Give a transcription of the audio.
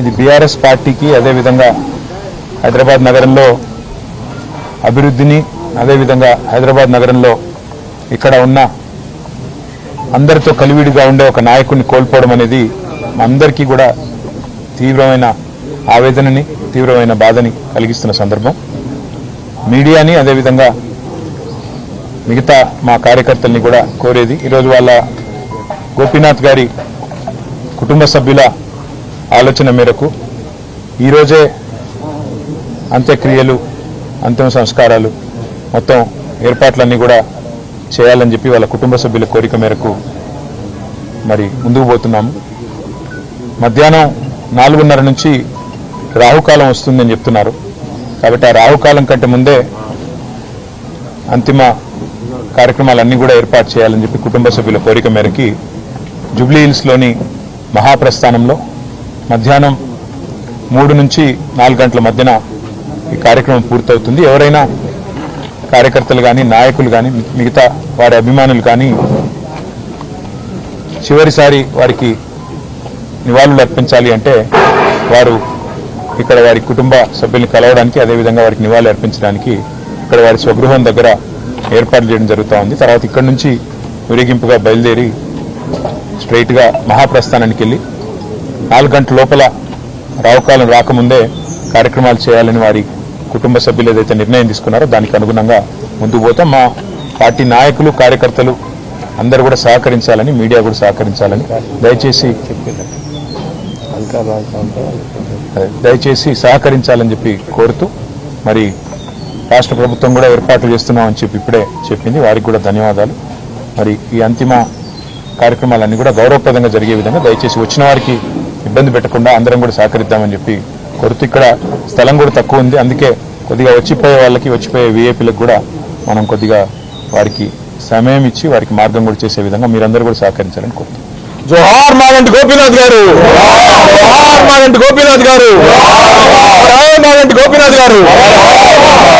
ఇది బీఆర్ఎస్ పార్టీకి అదేవిధంగా హైదరాబాద్ నగరంలో అభివృద్ధిని అదేవిధంగా హైదరాబాద్ నగరంలో ఇక్కడ ఉన్న అందరితో కలివిడిగా ఉండే ఒక నాయకుడిని కోల్పోవడం అనేది అందరికీ కూడా తీవ్రమైన ఆవేదనని తీవ్రమైన బాధని కలిగిస్తున్న సందర్భం. మీడియాని అదేవిధంగా మిగతా మా కార్యకర్తల్ని కూడా కోరేది. ఈరోజు వాళ్ళ గోపీనాథ్ గారి కుటుంబ సభ్యుల ఆలోచన మేరకు ఈరోజే అంత్యక్రియలు అంతిమ సంస్కారాలు మొత్తం ఏర్పాట్లన్నీ కూడా చేయాలని చెప్పి వాళ్ళ కుటుంబ సభ్యుల కోరిక మేరకు మరి ముందుకు పోతున్నాము. మధ్యాహ్నం నాలుగున్నర నుంచి రాహుకాలం వస్తుందని చెప్తున్నారు. కాబట్టి ఆ రాహుకాలం కంటే ముందే అంతిమ కార్యక్రమాలన్నీ కూడా ఏర్పాటు చేయాలని చెప్పి కుటుంబ సభ్యుల కోరిక మేరకి జూబ్లీ హిల్స్లోని మహాప్రస్థానంలో మధ్యాహ్నం మూడు నుంచి నాలుగు గంటల మధ్యన ఈ కార్యక్రమం పూర్తవుతుంది. ఎవరైనా కార్యకర్తలు కానీ నాయకులు కానీ మిగతా వారి అభిమానులు కానీ చివరిసారి వారికి నివాళులు అర్పించాలి అంటే వారు ఇక్కడ వారి కుటుంబ సభ్యుల్ని కలవడానికి అదేవిధంగా వారికి నివాళులు అర్పించడానికి ఇక్కడ వారి స్వగృహం దగ్గర ఏర్పాటు చేయడం జరుగుతూ ఉంది. తర్వాత ఇక్కడ నుంచి ఊరేగింపుగా బయలుదేరి స్ట్రైట్గా మహాప్రస్థానానికి వెళ్ళి నాలుగు గంటల లోపల రావకాలం రాకముందే కార్యక్రమాలు చేయాలని వారి కుటుంబ సభ్యులు ఏదైతే నిర్ణయం తీసుకున్నారో దానికి అనుగుణంగా ముందుకు పోతాం. మా పార్టీ నాయకులు కార్యకర్తలు అందరూ కూడా సహకరించాలని మీడియా కూడా సహకరించాలని దయచేసి అదే, దయచేసి సహకరించాలని చెప్పి కోరుతూ మరి రాష్ట్ర ప్రభుత్వం కూడా ఏర్పాట్లు చేస్తున్నామని చెప్పి ఇప్పుడే చెప్పింది. వారికి కూడా ధన్యవాదాలు. మరి ఈ అంతిమ కార్యక్రమాలన్నీ కూడా గౌరవప్రదంగా జరిగే విధంగా దయచేసి వచ్చిన వారికి ఇబ్బంది పెట్టకుండా అందరం కూడా సహకరిద్దామని చెప్పి కొరత ఇక్కడ స్థలం కూడా తక్కువ ఉంది. అందుకే కొద్దిగా వచ్చిపోయే వాళ్ళకి వచ్చిపోయే విఐపీలకు కూడా మనం కొద్దిగా వారికి సమయం ఇచ్చి వారికి మార్గం కూడా చేసే విధంగా మీరందరూ కూడా సహకరించాలని కోరుతున్నాను జోహార్ మాగంటి గోపీనాథ్ గారు! జోహార్ మాగంటి గోపీనాథ్ గారు! జోహార్ మాగంటి గోపీనాథ్ గారు!